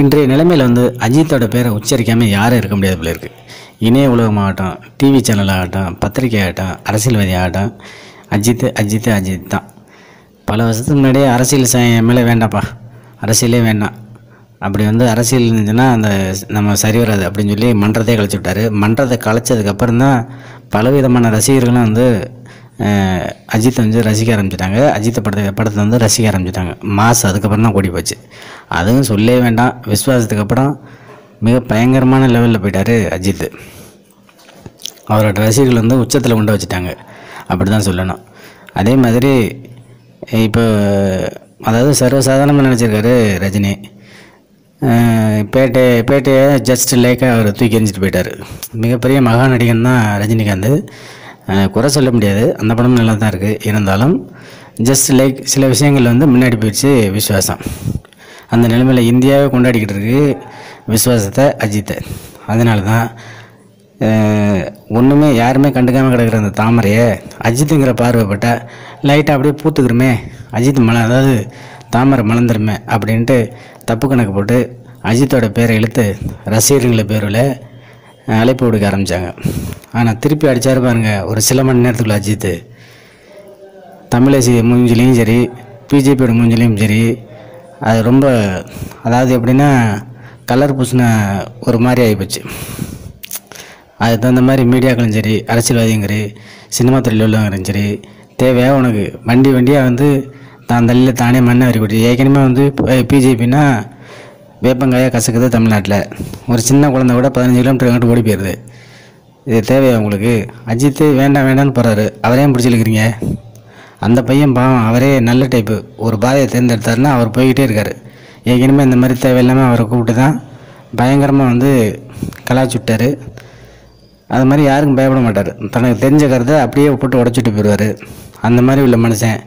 இன்றைய நிலைமையில் வந்து அஜித்தோட பேரை உச்சரிக்காமல் யாரும் இருக்க முடியாது போல இருக்குது இணைய உலகமாகட்டும் டிவி சேனல் ஆகட்டும் பத்திரிக்கை ஆகட்டும் அரசியல்வாதி ஆகட்டும் அஜித் அஜித் அஜித் தான். பல வருஷத்துக்கு முன்னாடியே அரசியல் ச மேலே வேண்டாப்பா அரசியலே வேண்டாம். அப்படி வந்து அரசியல் இருந்துச்சுன்னா அந்த நம்ம சரி வராது அப்படின்னு சொல்லி மன்றத்தை கழிச்சு விட்டாரு. மன்றத்தை கலைச்சதுக்கப்புறம் தான் பலவிதமான ரசிகர்களும் வந்து அஜித்தை வந்து ரசிக்க ஆரம்பிச்சிட்டாங்க. அஜித்தை படத்தை படத்தை வந்து ரசிக்க ஆரம்பிச்சிட்டாங்க. மாஸ் அதுக்கப்புறம் தான் கூடி போச்சு. அதுவும் சொல்லவே வேண்டாம். விஸ்வாசத்துக்கு அப்புறம் மிக பயங்கரமான லெவலில் போயிட்டார் அஜித். அவரோட ரசிகர்கள் வந்து உச்சத்தில் கொண்டு வச்சுட்டாங்க. அப்படி தான் சொல்லணும். அதே மாதிரி இப்போ அதாவது சர்வசாதாரணமாக நினச்சிருக்காரு ரஜினி. பேட்டை பேட்டையை ஜஸ்ட் லைக்காக அவர் தூக்கி எறிஞ்சிட்டு போயிட்டார். மிகப்பெரிய மகா நடிகன் தான் ரஜினிகாந்த். குறை சொல்ல முடியாது. அந்த படம் நல்லா தான் இருக்குது இருந்தாலும் ஜஸ்ட் லைக் சில விஷயங்கள் வந்து முன்னாடி போயிடுச்சு விஸ்வாசம் அந்த நிலைமையில் இந்தியாவே கொண்டாடிக்கிட்டு இருக்கு விஸ்வாசத்தை அஜித்தை. அதனால தான் ஒன்றுமே யாருமே கண்டுக்காமல் கிடக்கிற அந்த தாமரையை அஜித்துங்கிற பார்வைப்பட்ட லைட்டாக அப்படியே பூத்துக்கிறோமே அஜித் மல அதாவது தாமரை மலர்ந்துருமே அப்படின்ட்டு தப்பு கணக்கு போட்டு அஜித்தோட பேரை இழுத்து ரசிகர்கள பேரில் அழைப்பு விடுக்க ஆரம்பித்தாங்க ஆனால் திருப்பி அடித்தார் பாருங்கள் ஒரு சில மணி நேரத்துக்குள்ள அஜித் தமிழசி மூஞ்சிலையும் சரி பிஜேபியோட மூஞ்சிலையும் சரி அது ரொம்ப அதாவது எப்படின்னா கலர் பூசின ஒரு மாதிரி ஆகிப்போச்சு. அதுக்கு தகுந்த மாதிரி மீடியாக்களும் சரி அரசியல்வாதியும் சரி சினிமா துறையில் உள்ளவங்களும் சரி தேவையாக உனக்கு? வண்டி வண்டியாக வந்து தான் தள்ளியில் தானே மண்ணை வரி ஏற்கனவே வந்து பிஜேபின்னா வேப்பங்காயாக கசக்குது தமிழ்நாட்டில். ஒரு சின்ன குழந்தை கூட பதினஞ்சு கிலோமீட்டர் எங்கிட்ட ஓடி போயிடுது இது தேவையா உங்களுக்கு? அஜித்து வேண்டாம் வேண்டாம்னு போகிறாரு அவரையும் பிடிச்சிருக்கிறீங்க அந்த பையன் பாவம் அவரே நல்ல டைப்பு ஒரு பாதையை தேர்ந்தெடுத்தாருன்னா அவர் போய்கிட்டே இருக்கார். ஏற்கனவே இந்த மாதிரி தேவையில்லாமல் அவரை கூப்பிட்டு தான் பயங்கரமாக வந்து கலாய்ச்சி விட்டாரு அது மாதிரி யாருக்கும் பயப்பட மாட்டார். தனக்கு தெரிஞ்ச கருத்தை அப்படியே போட்டு உடச்சிட்டு போயிடுவார். அந்த மாதிரி உள்ள மனுஷன்.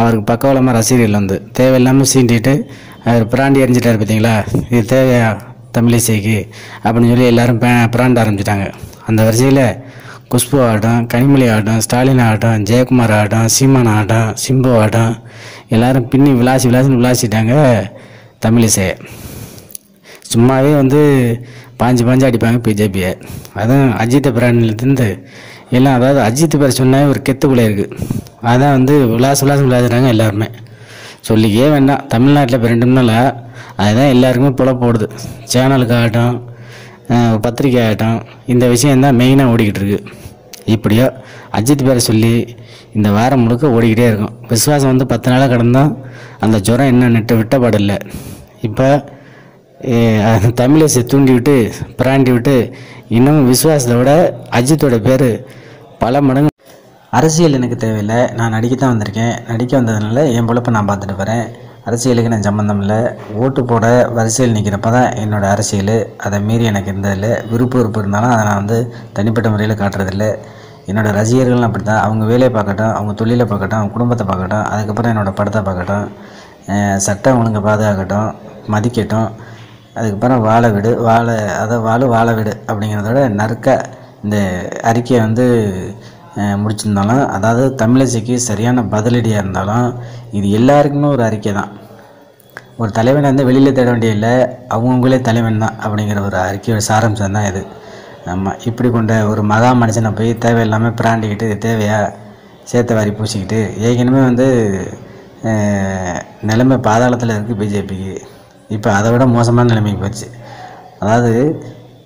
அவருக்கு பக்கவலமாக ரசிகர்கள் வந்து தேவையில்லாமல் சீண்டிட்டு அவர் பிராண்டி எரிஞ்சிட்டார் பார்த்தீங்களா இது தேவையா? தமிழிசைக்கு அப்படின்னு சொல்லி எல்லாரும் பே- பிராண்ட ஆரம்பிச்சிட்டாங்க. அந்த வரிசையில் குஷ்பு ஆகட்டும் கனிமொழி ஆகட்டும் ஸ்டாலின் ஆகட்டும் ஜெயக்குமார் ஆகட்டும் சீமான் ஆகட்டும் சிம்பு ஆகட்டும் எல்லாரும் பின்னி விளாசி விளாசின்னு விளாசிட்டாங்க தமிழிசையை சும்மாவே வந்து பாஞ்சு பாஞ்சு அடிப்பாங்க பிஜேபியை. அதுவும் அஜித் பிராண்டிலேருந்து எல்லாம் அதாவது அஜித் பேர் சொன்னால் ஒரு கெத்து பிள்ளை இருக்குது அதான் வந்து விளாசு விளாசம் விளாசுறாங்க எல்லாருமே. சொல்லிக்கவே வேண்டாம். தமிழ்நாட்டில் இப்போ ரெண்டு நாள் அதுதான் எல்லாருக்குமே புல போடுது சேனலுக்காகட்டும் ஆகட்டும் பத்திரிக்கை ஆகட்டும் இந்த விஷயம் தான் மெயினாக ஓடிக்கிட்டு இருக்கு இப்படியோ அஜித் பேரை சொல்லி இந்த வாரம் முழுக்க ஓடிக்கிட்டே இருக்கும். விஸ்வாசம் வந்து பத்து நாளாக கடந்தால் அந்த ஜுரம் என்ன நெட்டு விட்டப்பாடு இல்லை இப்போ தமிழை தூண்டி விட்டு பிராண்டி விட்டு இன்னும் விசுவாசத்தை விட அஜித்தோட பேர் பல மடங்கு அரசியல் எனக்கு தேவையில்லை. நான் நடிக்க தான் வந்திருக்கேன். நடிக்க வந்ததுனால என் பொழப்பை நான் பார்த்துட்டு போகிறேன் அரசியலுக்கு நான் சம்மந்தம் இல்லை. ஓட்டு போட வரிசையில் நிற்கிறப்ப தான் என்னோடய அரசியல். அதை மீறி எனக்கு இருந்ததில்லை விருப்பம் விருப்பம் இருந்தாலும் அதை நான் வந்து தனிப்பட்ட முறையில் காட்டுறதில்ல. என்னோடய ரசிகர்களும் அப்படி தான் அவங்க வேலையை பார்க்கட்டும் அவங்க தொழிலை பார்க்கட்டும் அவங்க குடும்பத்தை பார்க்கட்டும் அதுக்கப்புறம் என்னோடய படத்தை பார்க்கட்டும் சட்டம் ஒழுங்கை பாதுகாக்கட்டும் மதிக்கட்டும் அதுக்கப்புறம் வாழ விடு வாழ அதை வாழ வாழ விடு அப்படிங்கிறதோட நறுக்க இந்த அறிக்கையை வந்து முடிச்சிருந்தாலும் அதாவது தமிழிசைக்கு சரியான பதிலடியாக இருந்தாலும் இது எல்லாருக்குமே ஒரு அறிக்கை தான். ஒரு தலைவனை வந்து வெளியில் தேட வேண்டிய இல்லை அவங்கவுங்களே தலைவன் தான் அப்படிங்கிற ஒரு அறிக்கையோட சாரம்சம் தான் இது. ஆமாம் இப்படி கொண்ட ஒரு மகா மனுஷனை போய் தேவையில்லாமல் பிராண்டிக்கிட்டு தேவையாக தேவையா? வாரி பூசிக்கிட்டு ஏற்கனவே வந்து நிலைமை பாதாளத்தில் இருக்குது பிஜேபிக்கு. இப்போ அதை விட மோசமான நிலைமைக்கு போச்சு. அதாவது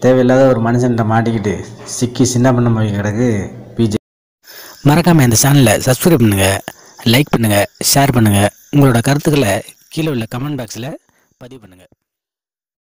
தேவையில்லாத ஒரு மனுஷன்கிட்ட மாட்டிக்கிட்டு சிக்கி சின்ன பண்ண போய் கிடக்கு. மறக்காமல் இந்த சேனலை சப்ஸ்கிரைப் பண்ணுங்கள் லைக் பண்ணுங்கள் ஷேர் பண்ணுங்கள் உங்களோட கருத்துக்களை கீழே உள்ள கமெண்ட் பாக்ஸில் பதிவு பண்ணுங்கள்